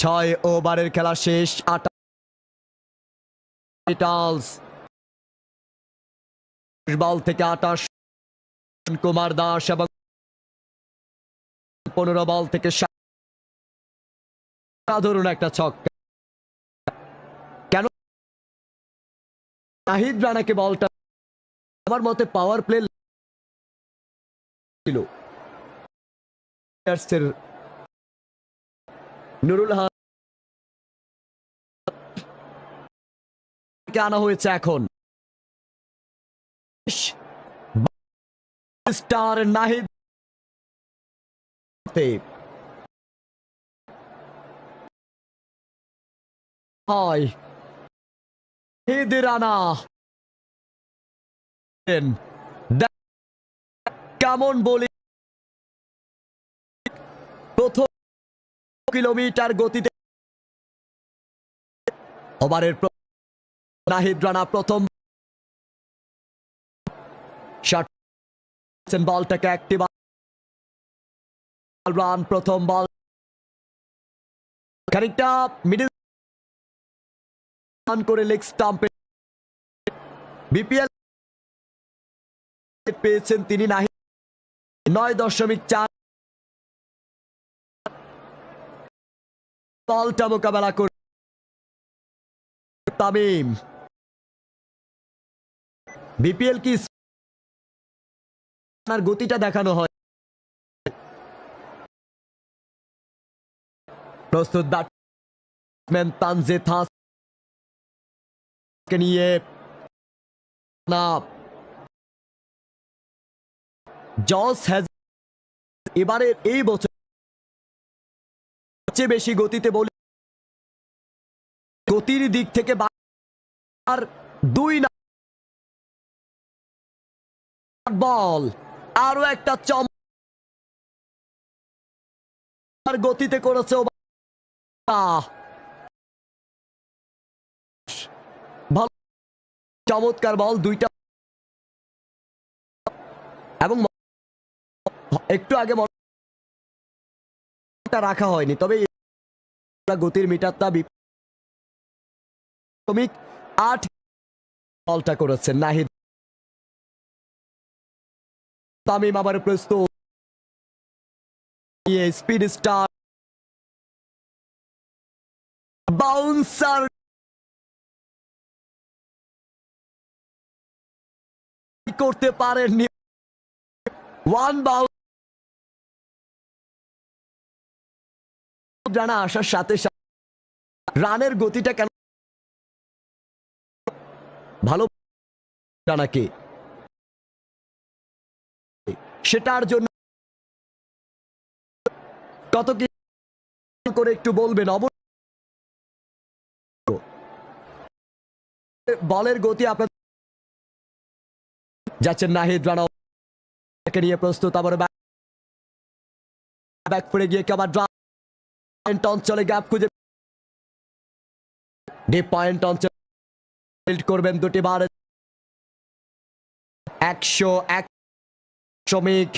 ছয় ওভারের খেলা শেষ, আটা ক্যাপিটালস বল থেকে আটাশ কুমার দাস এবং পনেরো বল থেকে সাধারণ একটা ছক্কা। কেন? নাহিদ রানাকে বলটা আমার মতে পাওয়ার প্লে ছিল। নুরুল হাসান আনা হয়েছে এখন। স্টার নাহিদ। হয় রানা। কেমন বলি? প্রথম কিলোমিটার গতিতে। ওভারের নাহিদ রানা প্রথম বলটাকে একটি রান প্রথম বল খানিকটা মিডল করে লেগ স্টাম্পে বিপিএল পেয়েছেন তিনি নাহিদ। নয় দশমিক চার বলটা মোকাবেলা করে তামিম। বিপিএল কি আর গতিটা দেখানো হয়? প্রস্তুত ব্যাটসম্যান তানজে থাস নিয়ে না। জস হ্যাজ এবারের এই বছর সবচেয়ে বেশি গতিতে বলি গতির দিক থেকে আর দুই না বল আরও একটা চম গতিতে করেছে ভালো চমৎকার বল দুইটা এবং একটু আগে রাখা হয়নি, তবে গতির মিটারটা বি- দশমিক আট বলটা করেছেন নাহিদ তামিম আবার প্রস্তুত। স্পিড স্টার বাউন্সার করতে পারেননি। ওয়ান বাউন্স জানা আসার সাথে সাথে রানের গতিটা কেন ভালো রানাকে সেটার জন্য কত কি করে একটু বলবেন? অব বলের গতি আপনার যাচ্ছেন নাহিদ রানাকে নিয়ে প্রস্তুত, আবার ব্যাক ফিরে গিয়ে আবার পয়েন্ট অঞ্চলে গ্যাপ খুঁজে ডিপ পয়েন্ট অঞ্চল করবেন দুটি বার। একশো এক শ্রমিক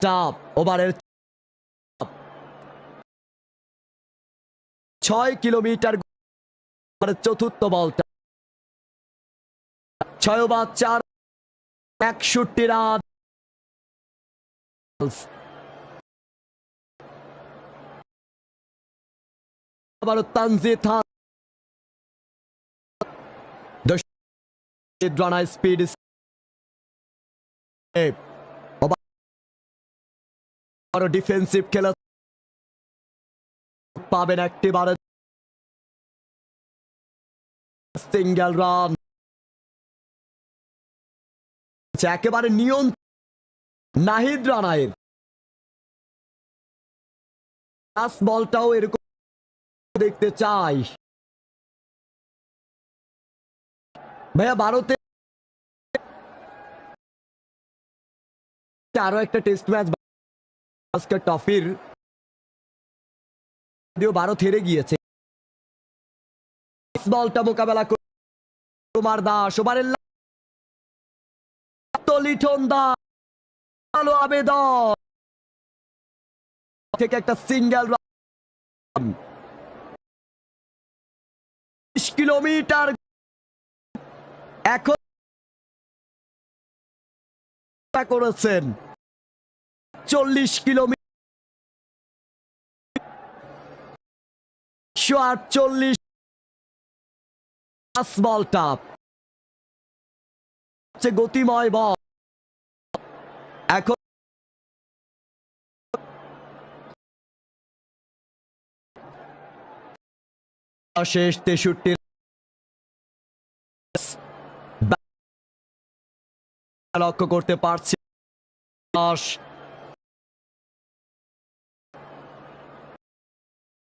চাপ ওভারের। ছয় কিলোমিটার চতুর্থ বলটা ছয় বা চার একষট্টি রান আবারও তানজিদ দশ স্পিড আরও ডিফেন্সিভ খেলা পাবেন একটি বারে সিঙ্গেল রান। একেবারে নিয়ন নাহিদ রানায়ের। বলটাও এরকম দেখতে চাই। ভাইয়া, ভারতে আরও একটা টেস্ট ম্যাচ আজকে টফির। যদিও ভারত হেরে গিয়েছে। বলটা মোকাবেলা করে কুমার দাস ওভারের লা- তো লিটন দাস ভালো আবেদন। থেকে একটা সিঙ্গেল কিলোমিটার এখন করেছেন। চল্লিশ কিলোমিটার আটচল্লিশ বলটা গতিময় বল। এখন শেষ তেষট্টি লক্ষ্য করতে পারছি।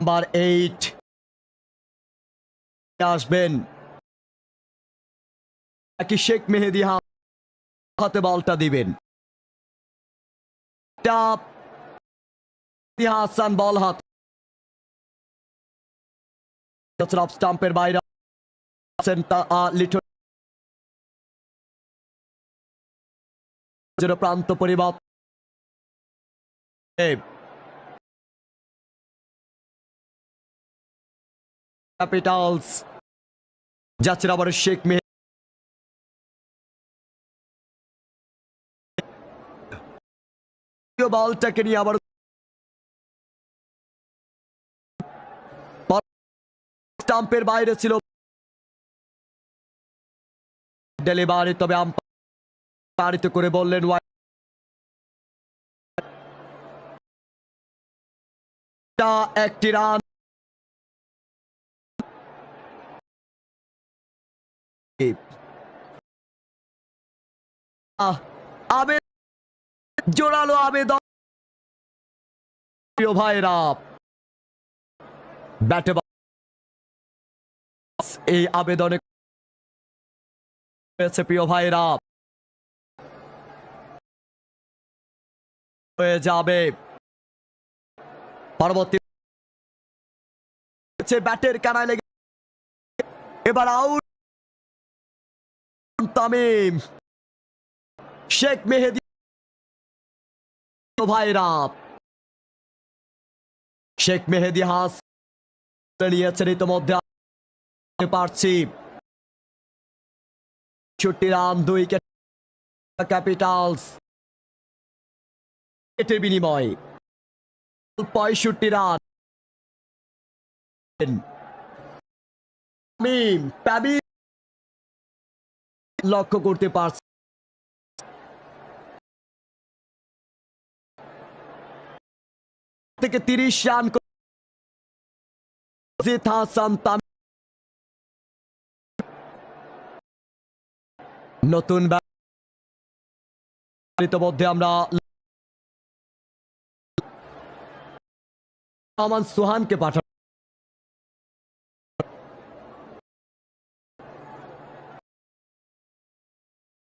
নাম্বার আসবেন। নাকি শেখ মেহেদি হাতে বলটা দিবেন। হাসান বল হাত। স্টাম্পের বাইরে লিটন যেন প্রান্ত পরিবর্তন ক্যাপিটালস যাচ্ছেন আবার শেখ মেহে বলটাকে নিয়ে আবার স্টাম্পের বাইরে ছিল। ডেলিভারি তবে আম্পারিত করে বললেন একটি রান জোরালো আবেদন। প্রিয় ভাইরা ব্যাটে এই আবেদনে প্রিয় ভাইরা। হয়ে যাবে। পরবর্তী ব্যাটের কানায় লেগে এবার আউট তামিম। শেখ মেহেদি ভাইরা। শেখ মেহেদি হাস নিয়েছেন ইতিমধ্যে। পারছি। ছুটি রান দুই ক্যাপিটালস উইকেটের বিনিময় পঁয়ষট্টি রান লক্ষ্য করতে পারছে থেকে তিরিশ রান নতুন মধ্যে আমরা রহমান সুহানকে পাঠান।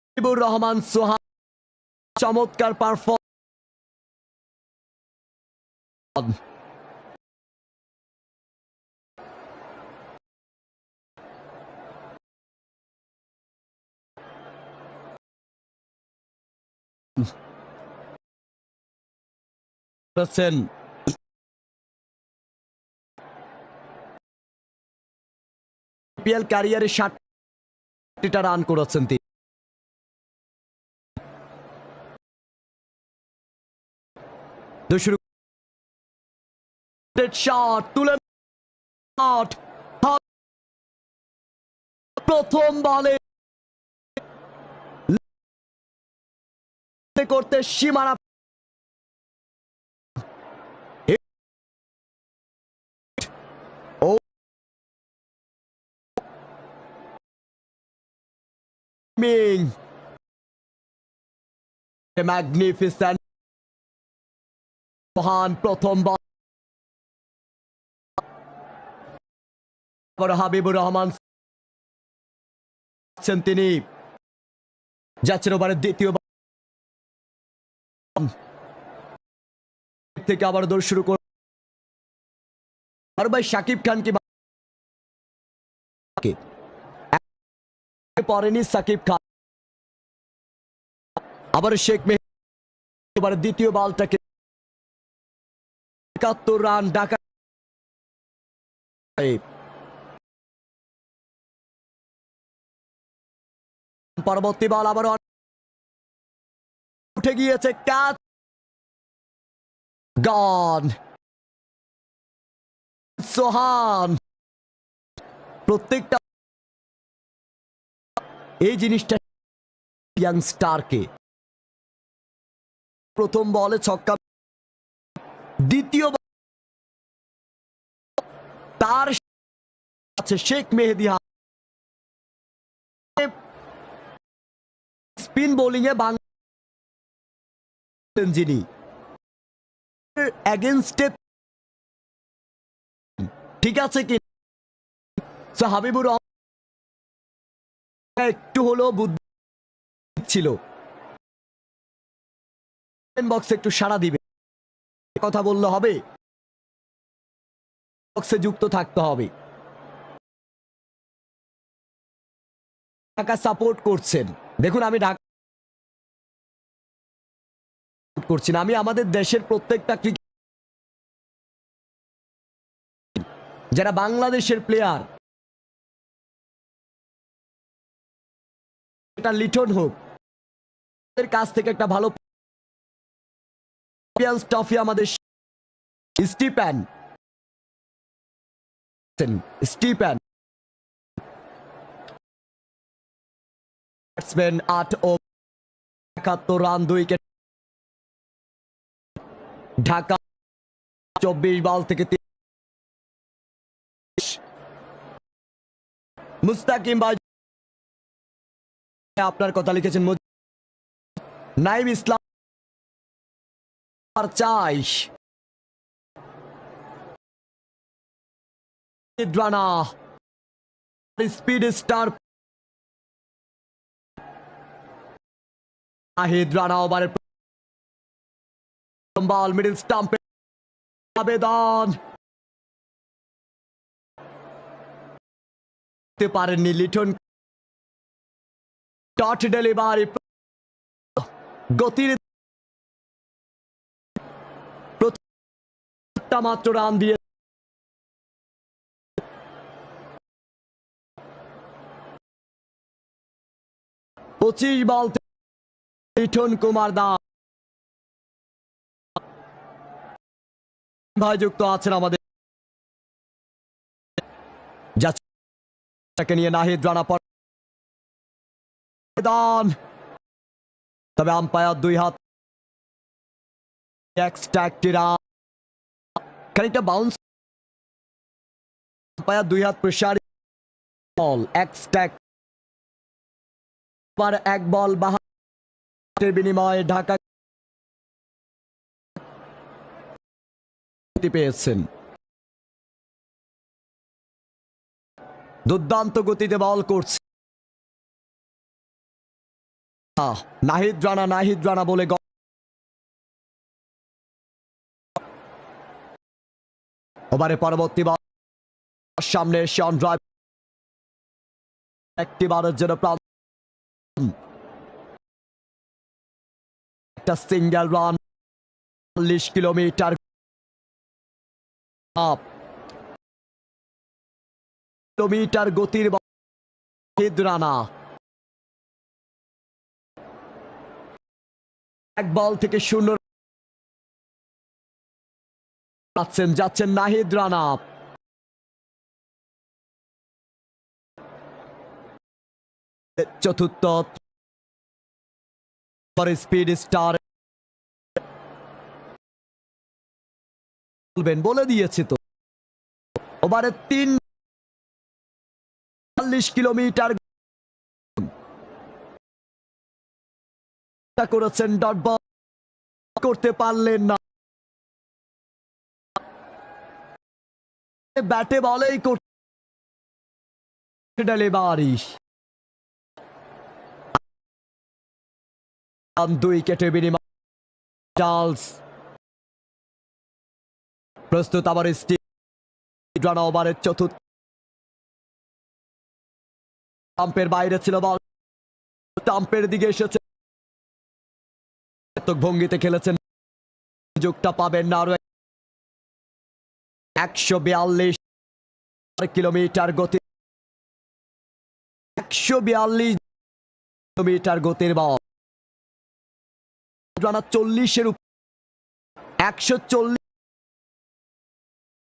হাবিবুর রহমান সোহান চমৎকার পারফর্ম করেছেন পিএল ক্যারিয়ারে ষাটটা রান করেছেন তিনি। প্রথম বলে করতে সীমানা Ming. The magnificent মহান প্রথম হাবিবুর রহমান তিনি যাচ্ছেন ওভারের দ্বিতীয় থেকে আবার দৌড় শুরু কর আর ভাই শাকিব খান কি পরেনি সাকিব খান। আবার শেখ মেহেদি এবার দ্বিতীয় বলটাকে একাত্তর রান ডাকা পরবর্তী বল আবার উঠে গিয়েছে, ক্যাচ। গন সোহান। প্রত্যেকটা এই জিনিসটা ইয়াংস্টারকে প্রথম বলে ছক্কা দ্বিতীয় তার আছে শেখ মেহেদি স্পিন বোলিং এ বাংলা যিনি এগেনস্টে ঠিক আছে কি? হাবিবুর রহমান একটু হলেও বুদ্ধি ছিল। বক্সে একটু সাড়া দিবে। কথা বললে হবে। বক্সে যুক্ত থাকতে হবে। ঢাকা সাপোর্ট করছেন। দেখুন, আমি ঢাকা করছি না। আমি আমাদের দেশের প্রত্যেকটা ক্রিকেট যারা বাংলাদেশের প্লেয়ার এটা লিটন হোক। তাদের কাছ থেকে একটা ভালো ট্রফি আমাদের স্টিপ্যান স্টিপ্যান ব্যাটসম্যান আট ও একাত্তর রান, দুই উইকেট ঢাকা চব্বিশ বল থেকে মুস্তাকিম ভাই আপনার কথা লিখেছেন নাইম ইসলাম চাই রানা। Speed star. আহিদ রানা ওভারের বল, মিডল স্টাম্পে। আবেদন। পারেননি লিটন ডট ডেলিভারি গতির মাত্র রান দিয়ে পঁচিশ বল থেকে কুমার দাস ভাই যুক্ত আছেন আমাদের নিয়ে নাহিদ রানা দান তবে আম্পায়ার দুই হাত খানিকটা বাউন্স আম্পায়ার দুই হাত প্রেশার বল এক বল বিনিময়ে ঢাকা পেয়েছেন। দুর্দান্ত গতিতে বল করছে। নাহিদ রানা নাহিদ রানা বলে ওভারে পরবর্তী বল সামনে শন ড্রাইভ একটি বারের জন্য একটা সিঙ্গেল রান চল্লিশ কিলোমিটার। কিলোমিটার গতির রানা এক বল থেকে শূন্য যাচ্ছেন যাচ্ছেন নাহিদ রানা। চতুর্থ স্পিড স্টার বলবেন, বলে দিয়েছি তো। ওভারে তিন, চল্লিশ কিলোমিটার করেছেন ডট বল করতে পারলেন না। ব্যাটে বলেই করতে ডেলিভারি দুই কেটে বিনিময় চার্লস। প্রস্তুত আবার স্টিভ ওভারের চতুর্থ। স্টাম্পের বাইরে ছিল বল। স্টাম্পের দিকে এসেছে। ভঙ্গিতে খেলেছেন। সুযোগটা পাবেন না আরও একশো বিয়াল্লিশ কিলোমিটার গতি একশো বিয়াল্লিশ কিলোমিটার গতির রানা চল্লিশের উপর একশো চল্লিশ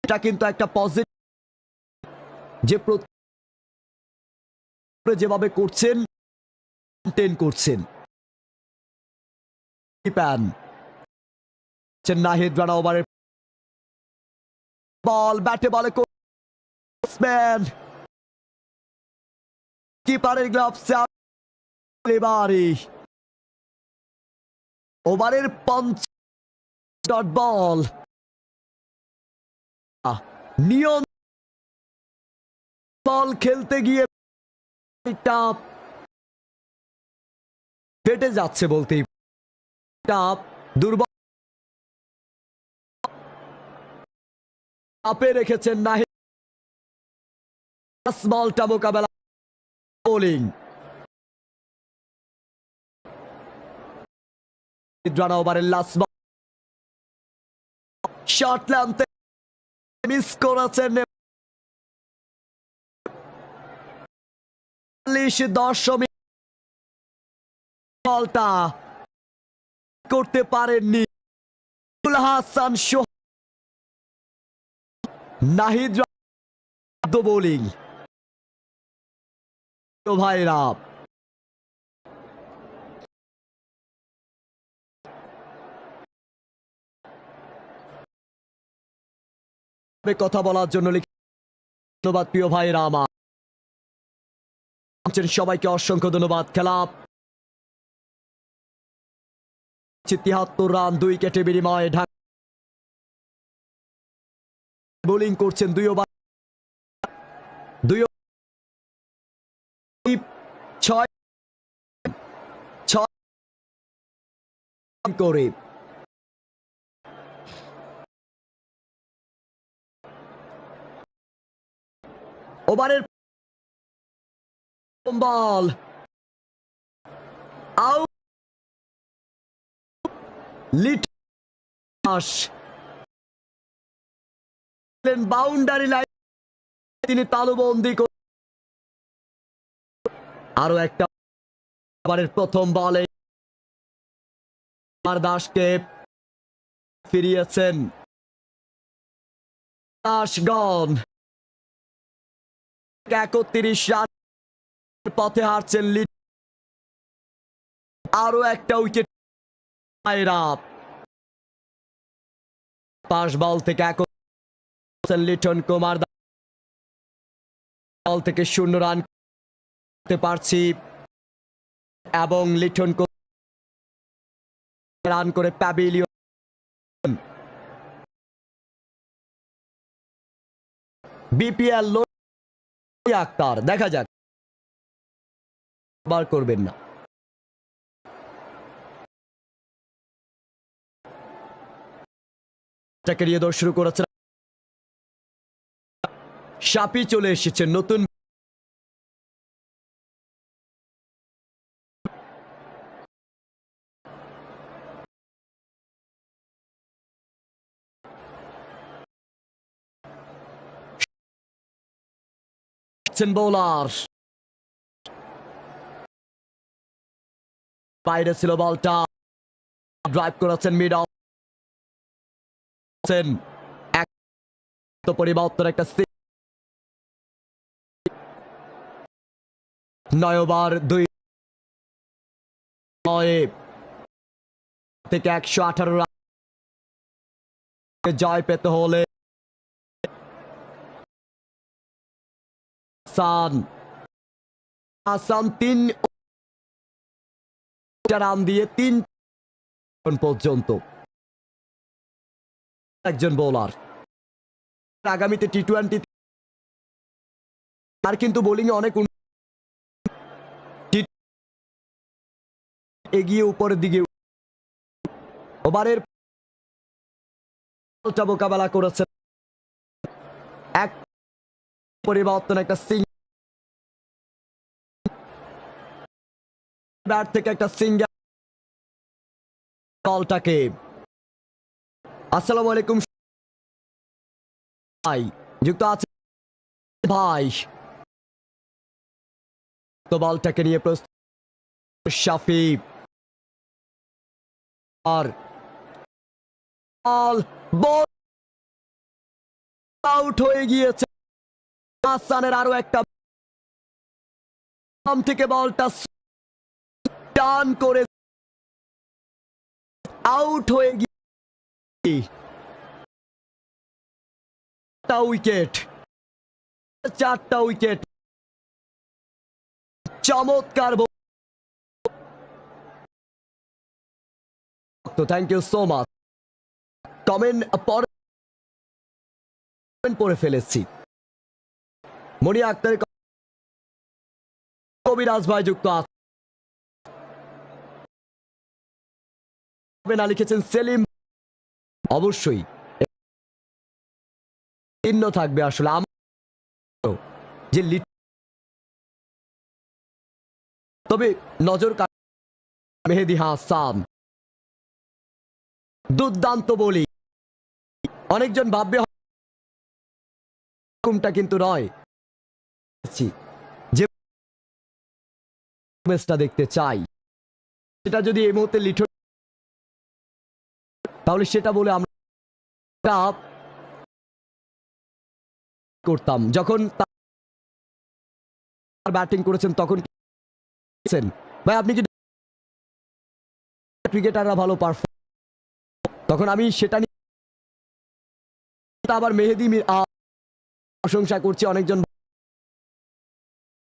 এটা কিন্তু একটা পজিটিভ যে যেভাবে করছেন করছেন। প্যান নাহিদ রানা ওভারের বল ব্যাটে বলে কিপারের গ্লাভস ওভারের পঞ্চ ডট বল নিয়ন বল খেলতে গিয়ে ফেটে যাচ্ছে বলতেই টাপ দুর্বল চাপে রেখেছেন নাহি বলটা মোকাবেলা। বোলিং মিস করেছেন দশমিক বলটা করতে পারেননি। হাসান নাহিদ বোলিং। ভাইরা। কথা বলার জন্য ধন্যবাদ প্রিয় ভাইরা আমার। সবাইকে অসংখ্য ধন্যবাদ। খেলা তিয়াত্তর রান দুই কেটে বিনিময়ে ঢাকা বোলিং করছেন দুই ওভার। দুই ছয় ছয় করে। লিট বাউন্ডারি লাইন তিনি তালুবন্দি আরও একটা ওভারের প্রথম বলে। দাসকে ফিরিয়েছেন। দাসগণ একত্রিশ রান পথে হারছেন আরও একটা উইকেট পাঁচ বল থেকে লিটন কুমার থেকে শূন্য রান করতে পারছি। এবং লিটন রান করে প্যাভিলিয়ন। বিপিএল আক্তার, দেখা যাক। বার করবেন না। তাকে নিয়ে দৌড় শুরু করেছে। সাপি চলে এসেছে, নতুন বোলার বাইরে ছিল বলটা। ড্রাইভ করেছেন মিড আছেন। এক পরিবর্তন একটা সি- নয় ওভার দুই থেকে একশো আঠারো জয় পেতে হলে তিন রান দিয়ে তিন পর্যন্ত। একজন বোলার আগামীতে টি টোয়েন্টি আর কিন্তু বোলিং এ অনেক এগিয়ে উপরের দিকে ওভারের মোকাবেলা করেছে। এক পরিবর্তন, একটা সিং ব্যাট থেকে একটা সিঙ্গেল বলটাকে আসসালামু আলাইকুম। ভাই, যুক্ত আছে ভাই, তো নিয়ে প্রস্তুত। শাফি আর আউট হয়ে গিয়েছে। আরও একটা বাম থেকে বলটা টান করে আউট হয়ে গিয়ে চারটা উইকেট। চারটা উইকেট। চমৎকার তো thank you so much comment পরে পড়ে ফেলেছি। মনি আক্তার কবিরাজ ভাই যুক্ত আছে লিখেছেন সেলিম অবশ্যই। চিহ্ন থাকবে আসলে যে তবে নজর মেহেদি হাসান। দুর্দান্ত বলি। অনেকজন ভাববে এরকমটা কিন্তু নয়। যে দেখতে চাই। সেটা যদি এই মুহূর্তে লিঠো তাহলে সেটা বলে আমরা করতাম। যখন ব্যাটিং করেছেন, তখন ভাই, আপনি কি ক্রিকেটাররা ভালো পারফর্ম তখন আমি সেটা নিয়ে আবার মেহেদি প্রশংসা করছি, অনেকজন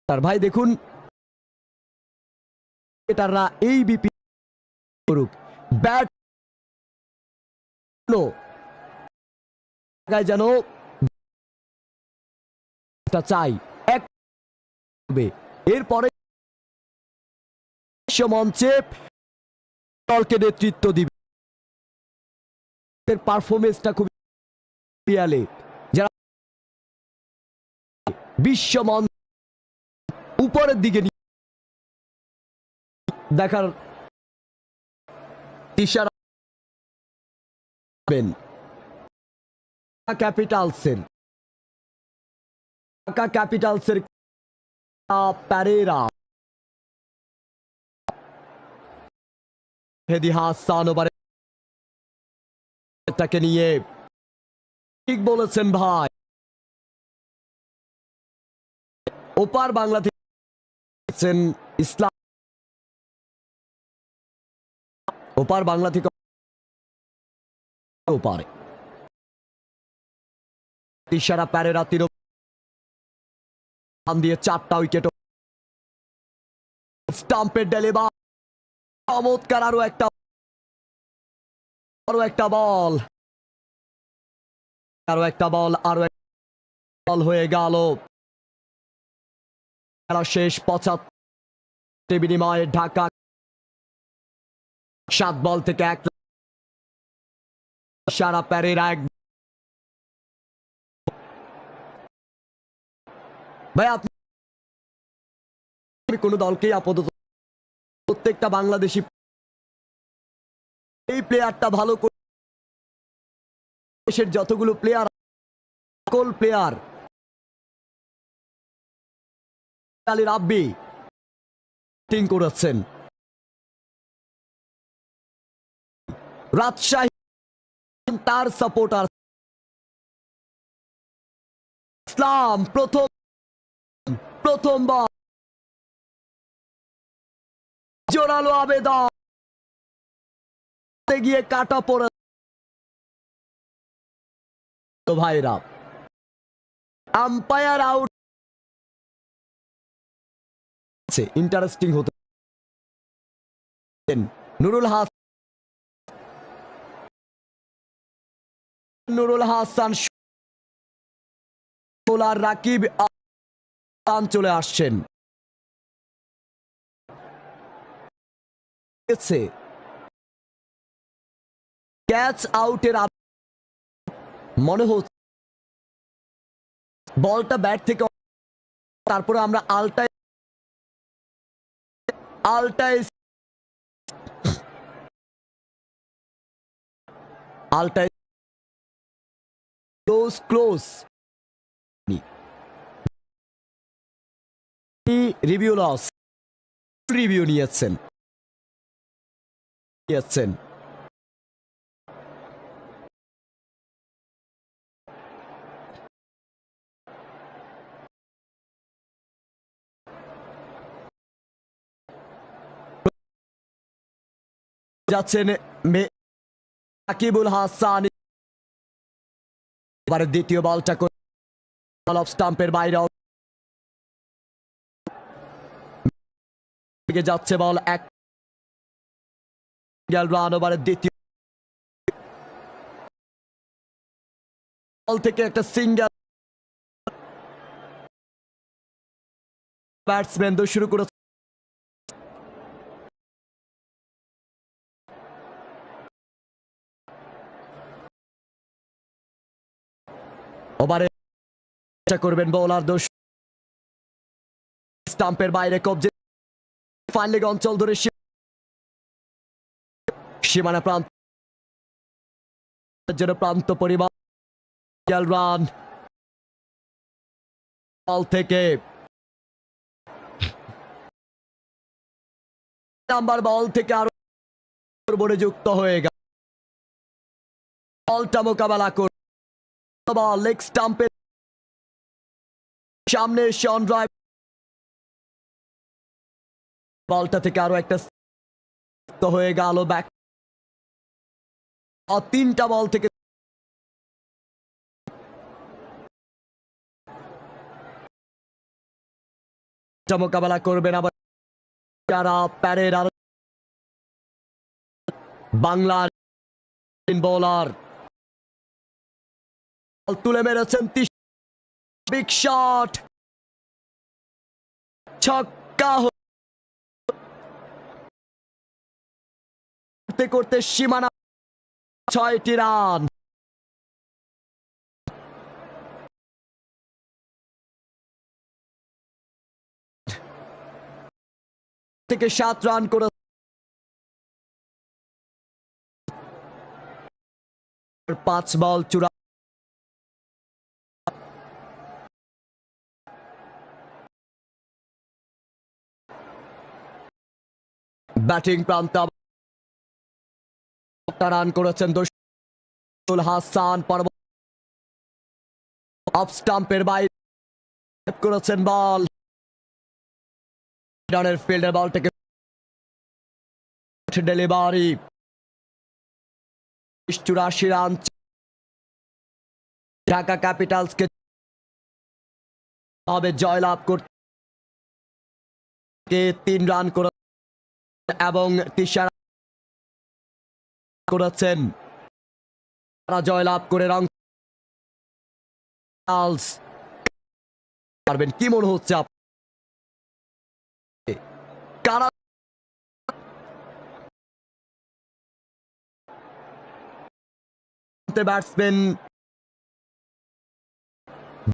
তার। ভাই, দেখুন, ক্রিকেটাররা এই বিপি করুক। ব্যাট যেন চাই। এরপরে মঞ্চে দলকে নেতৃত্ব দিবে। পারফরমেন্সটা খুব পিয়ালে। যারা উপরের দিকে দেখার ইশারা করবেন। ক্যাপিটালসের ঢাকা ক্যাপিটালসের প্যারেরা হেদি হাসান এটাকে নিয়ে ঠিক বলেছেন ভাই ওপার বাংলা থেকে ইসলাম ওপার বাংলা থেকে ওপারে ইশারা প্যারেরা তিন রান দিয়ে চারটা উইকেট স্টাম্পের চমৎকার আরও একটা আরও একটা বল। আরও একটা বল, আরও বল হয়ে গেল। শেষ, পঁচাত্তর বিনিময়ে ঢাকা সাত বল থেকে এক সারা প্যারের এক ভাই, আপনি কোনো দলকেই আপাতত প্রত্যেকটা বাংলাদেশি এই প্লেয়ারটা ভালো দেশের যতগুলো প্লেয়ার সকল প্লেয়ার আলী রাব্বি করেছেন। রাজশাহী তার সাপোর্টার ইসলাম, প্রথম প্রথম জোরালো আবেদন। গিয়ে কাটা পড়ে তো ভাইরা আম্পায়ার আউট ইন্টারেস্টিং হতে নুরুল হাস নুরুল হাসান রাকিব চলে আসছেন। ক্যাচ আউটের মনে হচ্ছে বলটা ব্যাট থেকে তারপরে আমরা আলটায় আলটায় আলটায় close close review loss review নিয়েছেন। নিয়েছেন। যাচ্ছেন মে সাকিবুল হাসান। এবারে দ্বিতীয় বলটা বল অফ স্টাম্পের বাইরে যাচ্ছে বল এক রান ওভারের দ্বিতীয় বল থেকে একটা সিঙ্গেল ব্যাটসম্যান শুরু করেছে। ওভারে করবেন বোলার দোষ। স্টাম্পের বাইরে কবজে অঞ্চল ধরে সীমানা প্রান্ত জন্য প্রান্ত পরিবার রান থেকে নাম্বার বল থেকে আরও যুক্ত হয়ে গেল। বলটা মোকাবেলা করে বল লেগ স্টাম্পের সামনে শন ড্রাইভ বলটা থেকে আরও একটা হয়ে গেল ব্যাক আর তিনটা বল থেকে মোকাবেলা করবেন আবার যারা প্যারের আর বাংলার বোলার বল তুলে মেরেছেন বিগ শট ছক্কা করতে করতে সীমানা ছয়টি রান। থেকে সাত রান করে পাঁচ বল চূড়া ব্যাটিং প্রান্ত রান করেছেন হাসান অফ স্টাম্পের বাইরে করেছেন বল। রানের ফিল্ডের বলটাকে ডেলিভারি। চুরাশি রান। ঢাকা ক্যাপিটালসকে হবে জয়লাভ করতে তিন রান করে এবং তিসারা করেছেন। তারা জয়লাভ করে রং পারবেন। কি মনে হচ্ছে কারা ব্যাটসম্যান